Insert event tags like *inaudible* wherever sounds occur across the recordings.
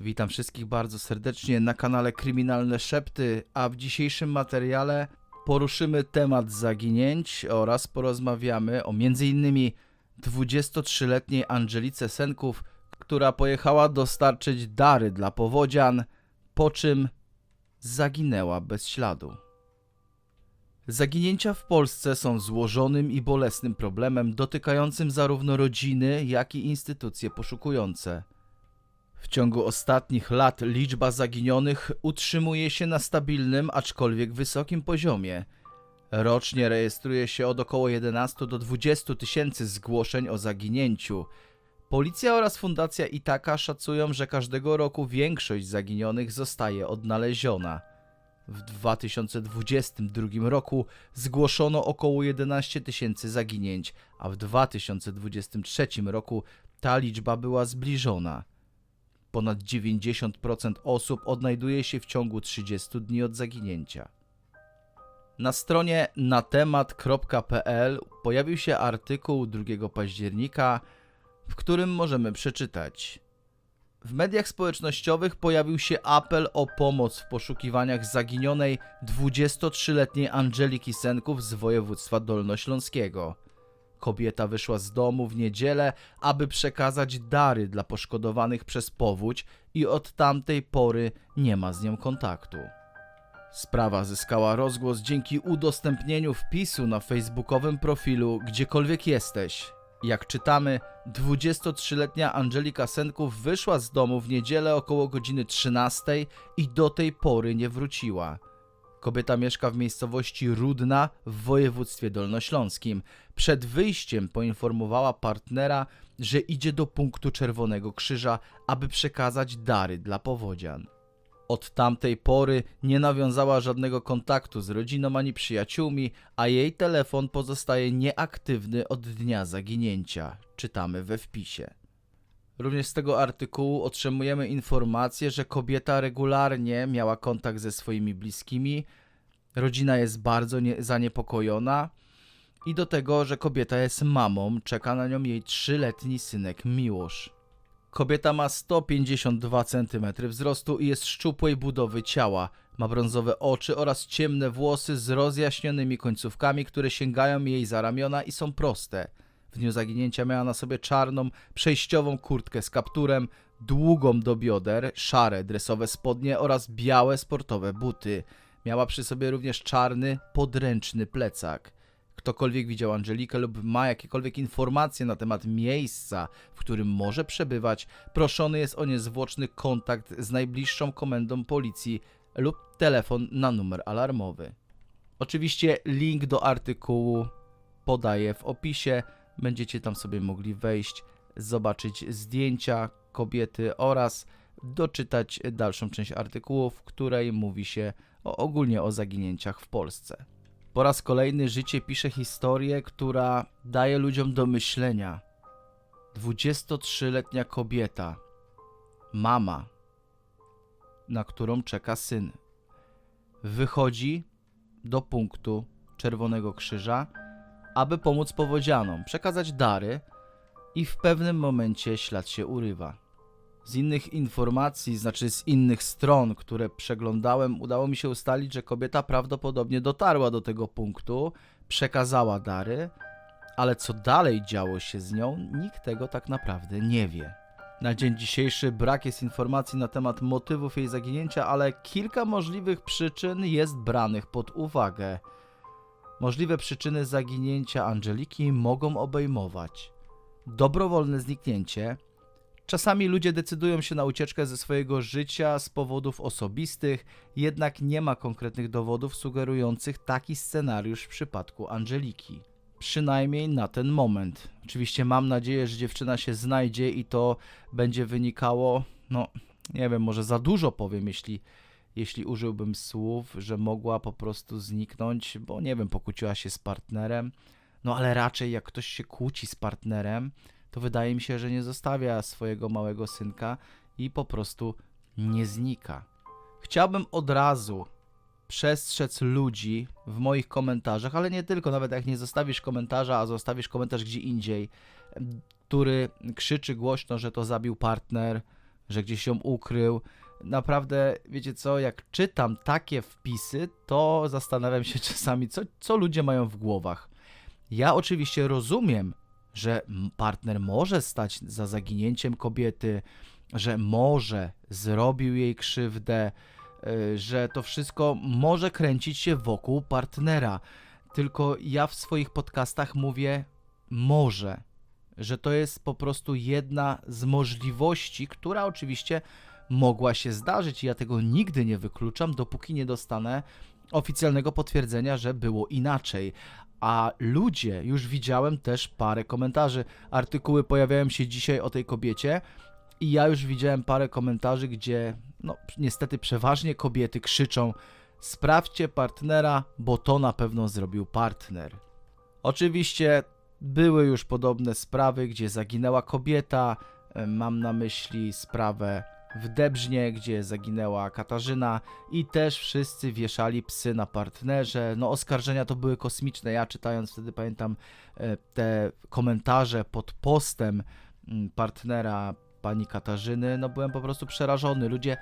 Witam wszystkich bardzo serdecznie na kanale Kryminalne Szepty, a w dzisiejszym materiale poruszymy temat zaginięć oraz porozmawiamy o m.in. 23-letniej Angelice Senków, która pojechała dostarczyć dary dla powodzian, po czym zaginęła bez śladu. Zaginięcia w Polsce są złożonym i bolesnym problemem dotykającym zarówno rodziny, jak i instytucje poszukujące. W ciągu ostatnich lat liczba zaginionych utrzymuje się na stabilnym, aczkolwiek wysokim poziomie. Rocznie rejestruje się od około 11 do 20 tysięcy zgłoszeń o zaginięciu. Policja oraz Fundacja Itaka szacują, że każdego roku większość zaginionych zostaje odnaleziona. W 2022 roku zgłoszono około 11 tysięcy zaginięć, a w 2023 roku ta liczba była zbliżona. Ponad 90% osób odnajduje się w ciągu 30 dni od zaginięcia. Na stronie natemat.pl pojawił się artykuł 2 października, w którym możemy przeczytać. W mediach społecznościowych pojawił się apel o pomoc w poszukiwaniach zaginionej 23-letniej Angeliki Senków z województwa dolnośląskiego. Kobieta wyszła z domu w niedzielę, aby przekazać dary dla poszkodowanych przez powódź i od tamtej pory nie ma z nią kontaktu. Sprawa zyskała rozgłos dzięki udostępnieniu wpisu na facebookowym profilu Gdziekolwiek jesteś. Jak czytamy, 23-letnia Angelika Senków wyszła z domu w niedzielę około godziny 13 i do tej pory nie wróciła. Kobieta mieszka w miejscowości Rudna w województwie dolnośląskim. Przed wyjściem poinformowała partnera, że idzie do punktu Czerwonego Krzyża, aby przekazać dary dla powodzian. Od tamtej pory nie nawiązała żadnego kontaktu z rodziną ani przyjaciółmi, a jej telefon pozostaje nieaktywny od dnia zaginięcia. Czytamy we wpisie. Również z tego artykułu otrzymujemy informację, że kobieta regularnie miała kontakt ze swoimi bliskimi, rodzina jest bardzo nie- zaniepokojona i do tego, że kobieta jest mamą, czeka na nią jej trzyletni synek Miłosz. Kobieta ma 152 cm wzrostu i jest szczupłej budowy ciała. Ma brązowe oczy oraz ciemne włosy z rozjaśnionymi końcówkami, które sięgają jej za ramiona i są proste. W dniu zaginięcia miała na sobie czarną, przejściową kurtkę z kapturem, długą do bioder, szare dresowe spodnie oraz białe sportowe buty. Miała przy sobie również czarny, podręczny plecak. Ktokolwiek widział Angelikę lub ma jakiekolwiek informacje na temat miejsca, w którym może przebywać, proszony jest o niezwłoczny kontakt z najbliższą komendą policji lub telefon na numer alarmowy. Oczywiście link do artykułu podaję w opisie. Będziecie tam sobie mogli wejść, zobaczyć zdjęcia kobiety oraz doczytać dalszą część artykułu, w której mówi się o, ogólnie o zaginięciach w Polsce. Po raz kolejny życie pisze historię, która daje ludziom do myślenia. 23-letnia kobieta, mama, na którą czeka syn, wychodzi do punktu Czerwonego Krzyża, aby pomóc powodzianom, przekazać dary i w pewnym momencie ślad się urywa. Z innych informacji, znaczy z innych stron, które przeglądałem, udało mi się ustalić, że kobieta prawdopodobnie dotarła do tego punktu, przekazała dary, ale co dalej działo się z nią, nikt tego tak naprawdę nie wie. Na dzień dzisiejszy brak jest informacji na temat motywów jej zaginięcia, ale kilka możliwych przyczyn jest branych pod uwagę. Możliwe przyczyny zaginięcia Angeliki mogą obejmować dobrowolne zniknięcie, Czasami ludzie decydują się na ucieczkę ze swojego życia z powodów osobistych, jednak nie ma konkretnych dowodów sugerujących taki scenariusz w przypadku Angeliki. Przynajmniej na ten moment. Oczywiście mam nadzieję, że dziewczyna się znajdzie i to będzie wynikało, no nie wiem, może za dużo powiem, jeśli, jeśli użyłbym słów, że mogła po prostu zniknąć, bo nie wiem, pokłóciła się z partnerem. No ale raczej jak ktoś się kłóci z partnerem, to wydaje mi się, że nie zostawia swojego małego synka i po prostu nie znika. Chciałbym od razu przestrzec ludzi w moich komentarzach, ale nie tylko, nawet jak nie zostawisz komentarza, a zostawisz komentarz gdzie indziej, który krzyczy głośno, że to zabił partner, że gdzieś ją ukrył. Naprawdę, wiecie co, jak czytam takie wpisy, to zastanawiam się *laughs* czasami, co, co ludzie mają w głowach. Ja oczywiście rozumiem, że partner może stać za zaginięciem kobiety, że może zrobił jej krzywdę, y, że to wszystko może kręcić się wokół partnera. Tylko ja w swoich podcastach mówię może, że to jest po prostu jedna z możliwości, która oczywiście mogła się zdarzyć i ja tego nigdy nie wykluczam, dopóki nie dostanę oficjalnego potwierdzenia, że było inaczej. A ludzie, już widziałem też parę komentarzy. Artykuły pojawiają się dzisiaj o tej kobiecie i ja już widziałem parę komentarzy, gdzie no niestety przeważnie kobiety krzyczą sprawdźcie partnera, bo to na pewno zrobił partner. Oczywiście były już podobne sprawy, gdzie zaginęła kobieta. Mam na myśli sprawę w Debrznie, gdzie zaginęła Katarzyna i też wszyscy wieszali psy na partnerze. No oskarżenia to były kosmiczne. Ja czytając wtedy pamiętam e, te komentarze pod postem mm, partnera pani Katarzyny, no byłem po prostu przerażony. Ludzie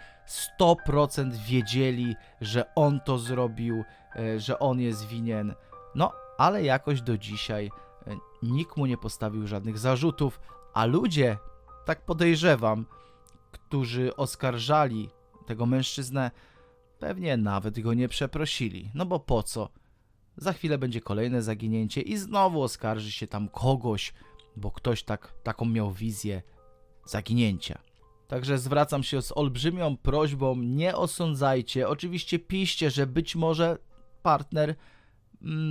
100% wiedzieli, że on to zrobił, e, że on jest winien. No, ale jakoś do dzisiaj e, nikt mu nie postawił żadnych zarzutów, a ludzie, tak podejrzewam, którzy oskarżali tego mężczyznę, pewnie nawet go nie przeprosili. No bo po co? Za chwilę będzie kolejne zaginięcie i znowu oskarży się tam kogoś, bo ktoś tak, taką miał wizję zaginięcia. Także zwracam się z olbrzymią prośbą, nie osądzajcie. Oczywiście piszcie, że być może partner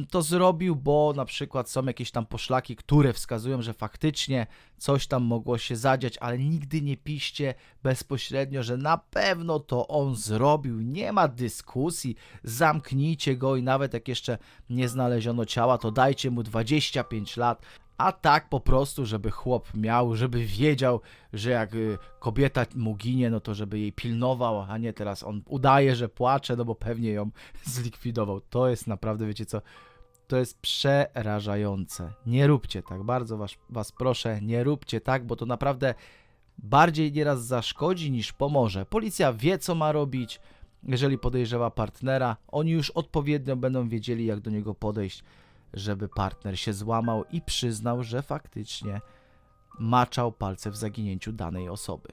to zrobił, bo na przykład są jakieś tam poszlaki, które wskazują, że faktycznie coś tam mogło się zadziać, ale nigdy nie piszcie bezpośrednio, że na pewno to on zrobił. Nie ma dyskusji, zamknijcie go i nawet jak jeszcze nie znaleziono ciała, to dajcie mu 25 lat. A tak po prostu, żeby chłop miał, żeby wiedział, że jak y, kobieta mu ginie, no to żeby jej pilnował, a nie teraz on udaje, że płacze, no bo pewnie ją *laughs* zlikwidował. To jest naprawdę, wiecie co, to jest przerażające. Nie róbcie tak, bardzo was, was proszę, nie róbcie tak, bo to naprawdę bardziej nieraz zaszkodzi niż pomoże. Policja wie, co ma robić. Jeżeli podejrzewa partnera, oni już odpowiednio będą wiedzieli, jak do niego podejść, żeby partner się złamał i przyznał, że faktycznie maczał palce w zaginięciu danej osoby.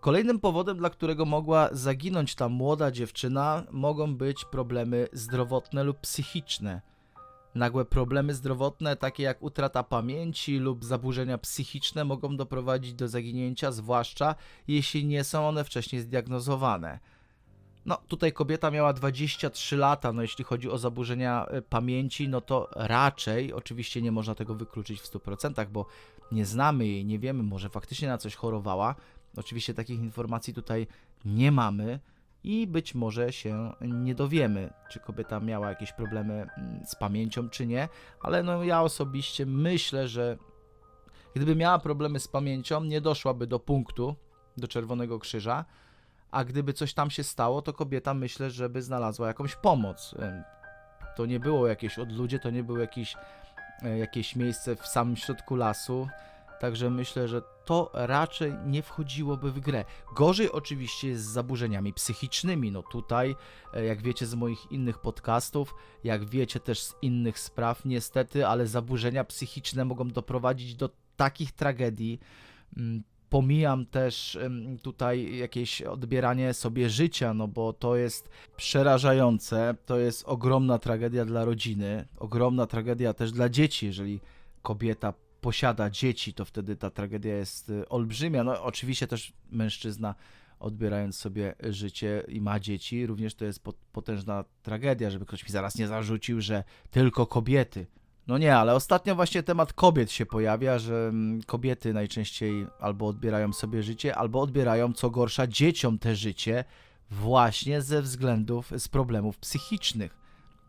Kolejnym powodem, dla którego mogła zaginąć ta młoda dziewczyna, mogą być problemy zdrowotne lub psychiczne. Nagłe problemy zdrowotne, takie jak utrata pamięci lub zaburzenia psychiczne, mogą doprowadzić do zaginięcia, zwłaszcza jeśli nie są one wcześniej zdiagnozowane. No, tutaj kobieta miała 23 lata, no jeśli chodzi o zaburzenia y, pamięci, no to raczej, oczywiście nie można tego wykluczyć w 100%, bo nie znamy jej, nie wiemy, może faktycznie na coś chorowała. Oczywiście takich informacji tutaj nie mamy i być może się nie dowiemy, czy kobieta miała jakieś problemy mm, z pamięcią, czy nie, ale no ja osobiście myślę, że gdyby miała problemy z pamięcią, nie doszłaby do punktu, do Czerwonego Krzyża, a gdyby coś tam się stało, to kobieta myślę, żeby znalazła jakąś pomoc. To nie było jakieś odludzie, to nie było jakieś, e, jakieś miejsce w samym środku lasu. Także myślę, że to raczej nie wchodziłoby w grę. Gorzej oczywiście jest z zaburzeniami psychicznymi. No tutaj, e, jak wiecie z moich innych podcastów, jak wiecie też z innych spraw, niestety, ale zaburzenia psychiczne mogą doprowadzić do takich tragedii. Pomijam też tutaj jakieś odbieranie sobie życia, no bo to jest przerażające. To jest ogromna tragedia dla rodziny, ogromna tragedia też dla dzieci, jeżeli kobieta posiada dzieci, to wtedy ta tragedia jest y, olbrzymia. No oczywiście też mężczyzna odbierając sobie życie i ma dzieci, również to jest pot- potężna tragedia, żeby ktoś mi zaraz nie zarzucił, że tylko kobiety. No nie, ale ostatnio właśnie temat kobiet się pojawia, że mm, kobiety najczęściej albo odbierają sobie życie, albo odbierają, co gorsza, dzieciom te życie właśnie ze względów, z problemów psychicznych.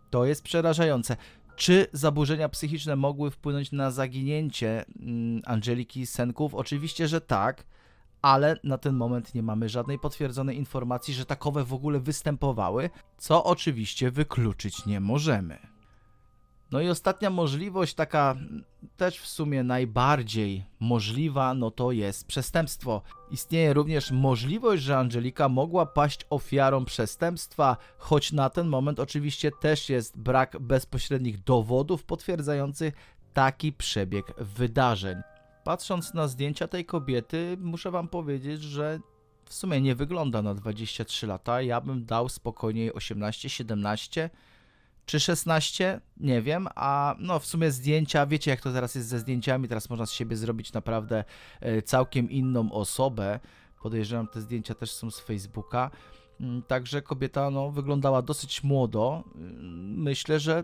To jest przerażające. Czy zaburzenia psychiczne mogły wpłynąć na zaginięcie mm, Angeliki Senków? Oczywiście, że tak, ale na ten moment nie mamy żadnej potwierdzonej informacji, że takowe w ogóle występowały, co oczywiście wykluczyć nie możemy. No i ostatnia możliwość, taka też w sumie najbardziej możliwa, no to jest przestępstwo. Istnieje również możliwość, że Angelika mogła paść ofiarą przestępstwa, choć na ten moment oczywiście też jest brak bezpośrednich dowodów potwierdzających taki przebieg wydarzeń. Patrząc na zdjęcia tej kobiety, muszę wam powiedzieć, że w sumie nie wygląda na 23 lata. Ja bym dał spokojnie 18, 17 czy 16, nie wiem, a no w sumie zdjęcia, wiecie jak to teraz jest ze zdjęciami, teraz można z siebie zrobić naprawdę e, całkiem inną osobę. Podejrzewam, te zdjęcia też są z Facebooka. Mm, Także kobieta no, wyglądała dosyć młodo. Mm, Myślę, że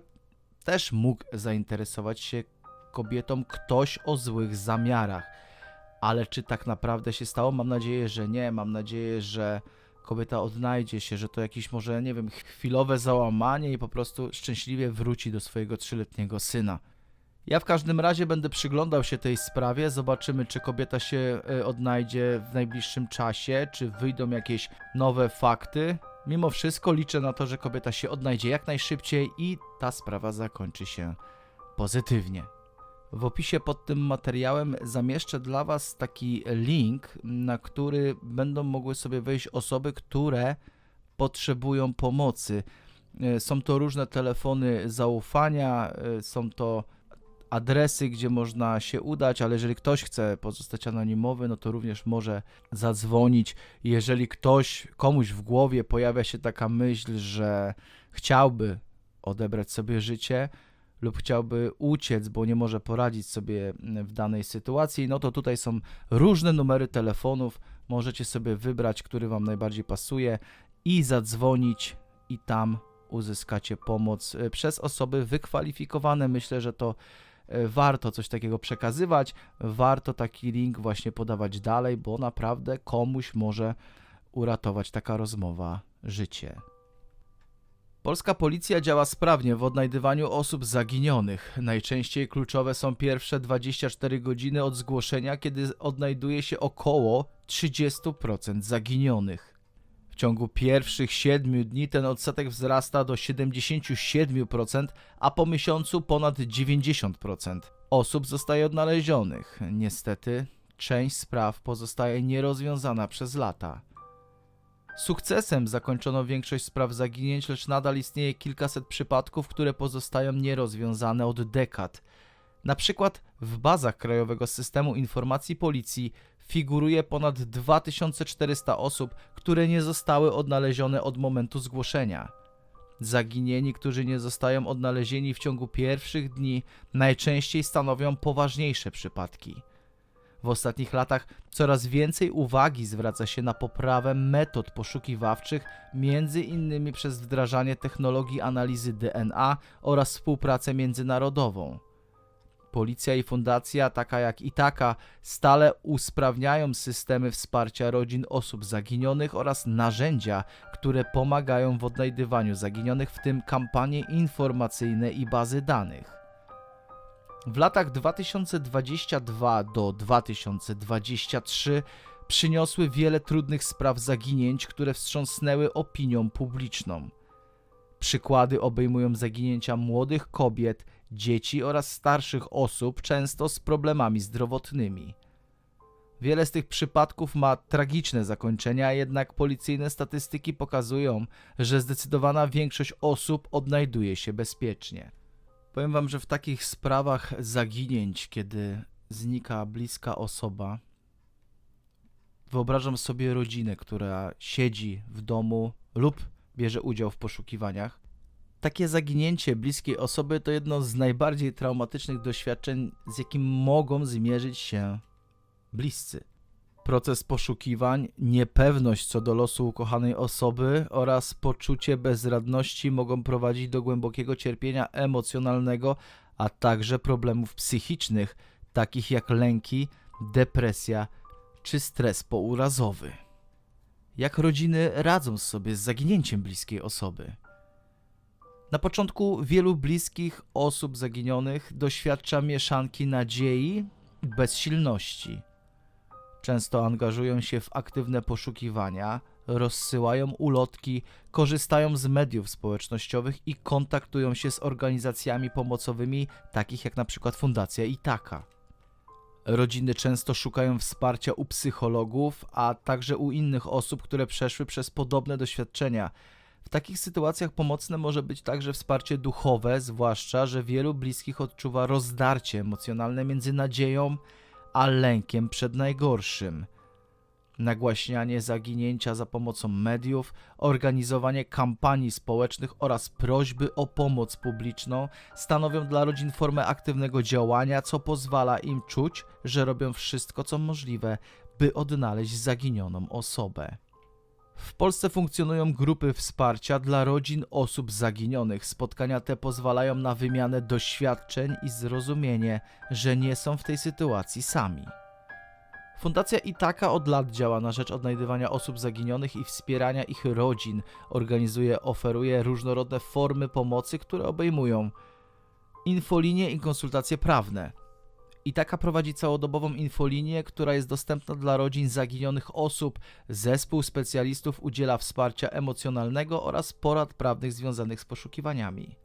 też mógł zainteresować się kobietą ktoś o złych zamiarach. Ale czy tak naprawdę się stało? Mam nadzieję, że nie. Mam nadzieję, że kobieta odnajdzie się, że to jakieś może, nie wiem, chwilowe załamanie i po prostu szczęśliwie wróci do swojego trzyletniego syna. Ja w każdym razie będę przyglądał się tej sprawie, zobaczymy czy kobieta się e, odnajdzie w najbliższym czasie, czy wyjdą jakieś nowe fakty. Mimo wszystko liczę na to, że kobieta się odnajdzie jak najszybciej i ta sprawa zakończy się pozytywnie. W opisie pod tym materiałem zamieszczę dla Was taki link, na który będą mogły sobie wejść osoby, które potrzebują pomocy. E, Są to różne telefony zaufania, e, są to adresy, gdzie można się udać, ale jeżeli ktoś chce pozostać anonimowy, no to również może zadzwonić. Jeżeli ktoś, komuś w głowie pojawia się taka myśl, że chciałby odebrać sobie życie, lub chciałby uciec, bo nie może poradzić sobie w danej sytuacji, no to tutaj są różne numery telefonów. Możecie sobie wybrać, który Wam najbardziej pasuje i zadzwonić, i tam uzyskacie pomoc e, przez osoby wykwalifikowane. Myślę, że to e, warto coś takiego przekazywać, warto taki link właśnie podawać dalej, bo naprawdę komuś może uratować taka rozmowa życie. Polska policja działa sprawnie w odnajdywaniu osób zaginionych. Najczęściej kluczowe są pierwsze 24 godziny od zgłoszenia, kiedy odnajduje się około 30% zaginionych. W ciągu pierwszych 7 dni ten odsetek wzrasta do 77%, a po miesiącu ponad 90% osób zostaje odnalezionych. Niestety, część spraw pozostaje nierozwiązana przez lata. Sukcesem zakończono większość spraw zaginięć, lecz nadal istnieje kilkaset przypadków, które pozostają nierozwiązane od dekad. Na przykład w bazach Krajowego Systemu Informacji Policji figuruje ponad 2400 osób, które nie zostały odnalezione od momentu zgłoszenia. Zaginieni, którzy nie zostają odnalezieni w ciągu pierwszych dni, najczęściej stanowią poważniejsze przypadki. W ostatnich latach coraz więcej uwagi zwraca się na poprawę metod poszukiwawczych, między innymi przez wdrażanie technologii analizy DNA oraz współpracę międzynarodową. Policja i fundacja, taka jak Itaka, stale usprawniają systemy wsparcia rodzin osób zaginionych oraz narzędzia, które pomagają w odnajdywaniu zaginionych, w tym kampanie informacyjne i bazy danych. W latach 2022 do 2023 przyniosły wiele trudnych spraw zaginięć, które wstrząsnęły opinią publiczną. Przykłady obejmują zaginięcia młodych kobiet, dzieci oraz starszych osób, często z problemami zdrowotnymi. Wiele z tych przypadków ma tragiczne zakończenia, jednak policyjne statystyki pokazują, że zdecydowana większość osób odnajduje się bezpiecznie. Powiem wam, że w takich sprawach zaginięć, kiedy znika bliska osoba, wyobrażam sobie rodzinę, która siedzi w domu lub bierze udział w poszukiwaniach. Takie zaginięcie bliskiej osoby to jedno z najbardziej traumatycznych doświadczeń, z jakim mogą zmierzyć się bliscy. Proces poszukiwań, niepewność co do losu ukochanej osoby oraz poczucie bezradności mogą prowadzić do głębokiego cierpienia emocjonalnego, a także problemów psychicznych, takich jak lęki, depresja czy stres pourazowy. Jak rodziny radzą sobie z zaginięciem bliskiej osoby? Na początku wielu bliskich osób zaginionych doświadcza mieszanki nadziei bezsilności. Często angażują się w aktywne poszukiwania, rozsyłają ulotki, korzystają z mediów społecznościowych i kontaktują się z organizacjami pomocowymi, takich jak na przykład Fundacja Itaka. Rodziny często szukają wsparcia u psychologów, a także u innych osób, które przeszły przez podobne doświadczenia. W takich sytuacjach pomocne może być także wsparcie duchowe, zwłaszcza, że wielu bliskich odczuwa rozdarcie emocjonalne między nadzieją a lękiem przed najgorszym. Nagłaśnianie zaginięcia za pomocą mediów, organizowanie kampanii społecznych oraz prośby o pomoc publiczną stanowią dla rodzin formę aktywnego działania, co pozwala im czuć, że robią wszystko co możliwe, by odnaleźć zaginioną osobę. W Polsce funkcjonują grupy wsparcia dla rodzin osób zaginionych. Spotkania te pozwalają na wymianę doświadczeń i zrozumienie, że nie są w tej sytuacji sami. Fundacja Itaka od lat działa na rzecz odnajdywania osób zaginionych i wspierania ich rodzin. Organizuje, oferuje różnorodne formy pomocy, które obejmują infolinie i konsultacje prawne. Itaka prowadzi całodobową infolinię, która jest dostępna dla rodzin zaginionych osób. Zespół specjalistów udziela wsparcia emocjonalnego oraz porad prawnych związanych z poszukiwaniami.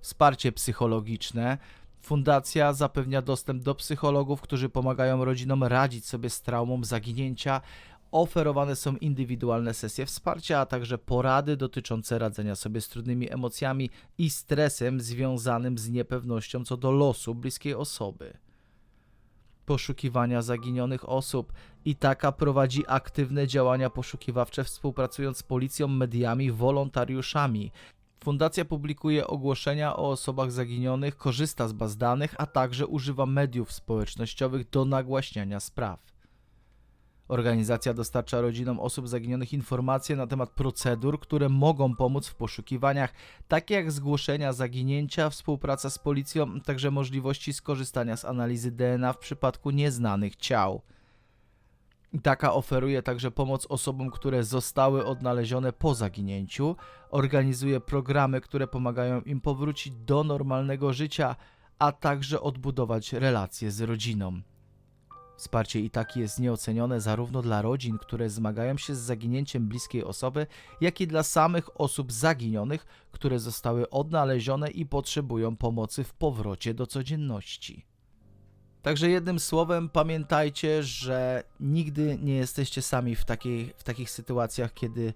Wsparcie psychologiczne. Fundacja zapewnia dostęp do psychologów, którzy pomagają rodzinom radzić sobie z traumą zaginięcia. Oferowane są indywidualne sesje wsparcia, a także porady dotyczące radzenia sobie z trudnymi emocjami i stresem związanym z niepewnością co do losu bliskiej osoby poszukiwania zaginionych osób. I taka prowadzi aktywne działania poszukiwawcze, współpracując z policją, mediami, wolontariuszami. Fundacja publikuje ogłoszenia o osobach zaginionych, korzysta z baz danych, a także używa mediów społecznościowych do nagłaśniania spraw. Organizacja dostarcza rodzinom osób zaginionych informacje na temat procedur, które mogą pomóc w poszukiwaniach, takie jak zgłoszenia zaginięcia, współpraca z policją, także możliwości skorzystania z analizy DNA w przypadku nieznanych ciał. Taka oferuje także pomoc osobom, które zostały odnalezione po zaginięciu, organizuje programy, które pomagają im powrócić do normalnego życia, a także odbudować relacje z rodziną. Wsparcie i takie jest nieocenione zarówno dla rodzin, które zmagają się z zaginięciem bliskiej osoby, jak i dla samych osób zaginionych, które zostały odnalezione i potrzebują pomocy w powrocie do codzienności. Także jednym słowem pamiętajcie, że nigdy nie jesteście sami w, takiej, w takich sytuacjach, kiedy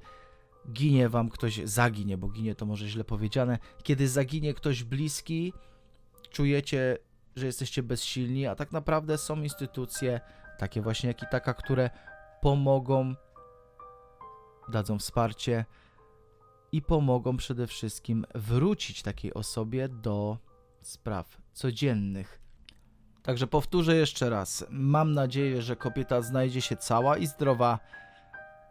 ginie wam ktoś, zaginie, bo ginie to może źle powiedziane, kiedy zaginie ktoś bliski, czujecie że jesteście bezsilni, a tak naprawdę są instytucje, takie właśnie jak i taka, które pomogą, dadzą wsparcie i pomogą przede wszystkim wrócić takiej osobie do spraw codziennych. Także powtórzę jeszcze raz. Mam nadzieję, że kobieta znajdzie się cała i zdrowa,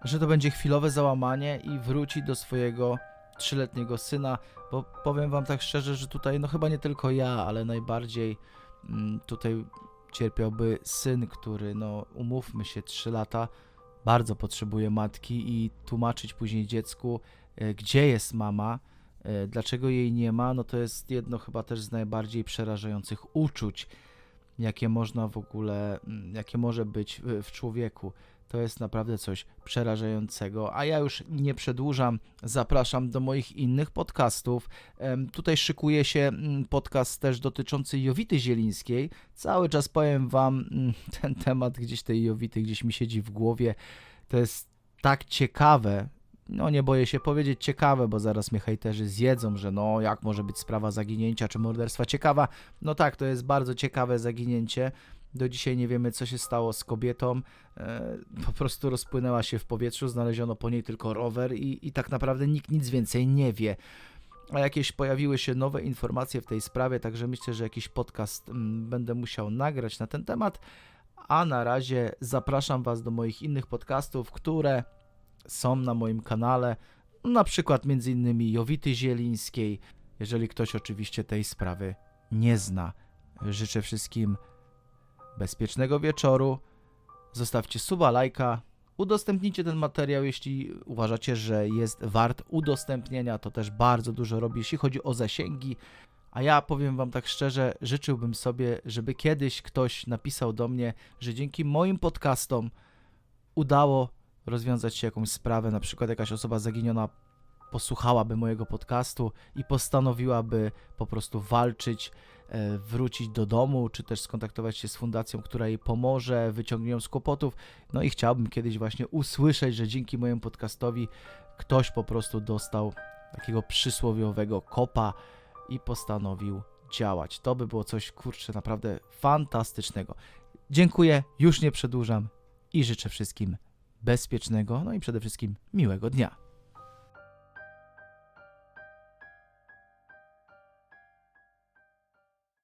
że to będzie chwilowe załamanie i wróci do swojego trzyletniego syna, bo powiem wam tak szczerze, że tutaj no chyba nie tylko ja, ale najbardziej tutaj cierpiałby syn, który no umówmy się 3 lata bardzo potrzebuje matki i tłumaczyć później dziecku, e, gdzie jest mama, e, dlaczego jej nie ma, no to jest jedno chyba też z najbardziej przerażających uczuć, jakie można w ogóle, mm, jakie może być w człowieku. To jest naprawdę coś przerażającego. A ja już nie przedłużam, zapraszam do moich innych podcastów. Tutaj szykuje się mm, podcast też dotyczący Jowity Zielińskiej. Cały czas powiem Wam, mm, *laughs* ten temat gdzieś tej Jowity gdzieś mi siedzi w głowie. To jest tak ciekawe, no nie boję się powiedzieć ciekawe, bo zaraz mnie hejterzy zjedzą, że no jak może być sprawa zaginięcia czy morderstwa ciekawa. No tak, to jest bardzo ciekawe zaginięcie. Do dzisiaj nie wiemy, co się stało z kobietą. E, po prostu rozpłynęła się w powietrzu, znaleziono po niej tylko rower i, i tak naprawdę nikt nic więcej nie wie. A jakieś pojawiły się nowe informacje w tej sprawie, także myślę, że jakiś podcast mm, będę musiał nagrać na ten temat. A na razie zapraszam Was do moich innych podcastów, które są na moim kanale, na przykład między innymi Jowity Zielińskiej, jeżeli ktoś oczywiście tej sprawy nie zna. Życzę wszystkim bezpiecznego wieczoru. Zostawcie suba, lajka. Udostępnijcie ten materiał, jeśli uważacie, że jest wart udostępnienia. To też bardzo dużo robi, jeśli chodzi o zasięgi. A ja powiem Wam tak szczerze, życzyłbym sobie, żeby kiedyś ktoś napisał do mnie, że dzięki moim podcastom udało rozwiązać się jakąś sprawę, na przykład jakaś osoba zaginiona posłuchałaby mojego podcastu i postanowiłaby po prostu walczyć, e, wrócić do domu, czy też skontaktować się z fundacją, która jej pomoże, wyciągnie ją z kłopotów. No i chciałbym kiedyś właśnie usłyszeć, że dzięki mojemu podcastowi ktoś po prostu dostał takiego przysłowiowego kopa i postanowił działać. To by było coś, kurczę, naprawdę fantastycznego. Dziękuję, już nie przedłużam i życzę wszystkim bezpiecznego, no i przede wszystkim miłego dnia.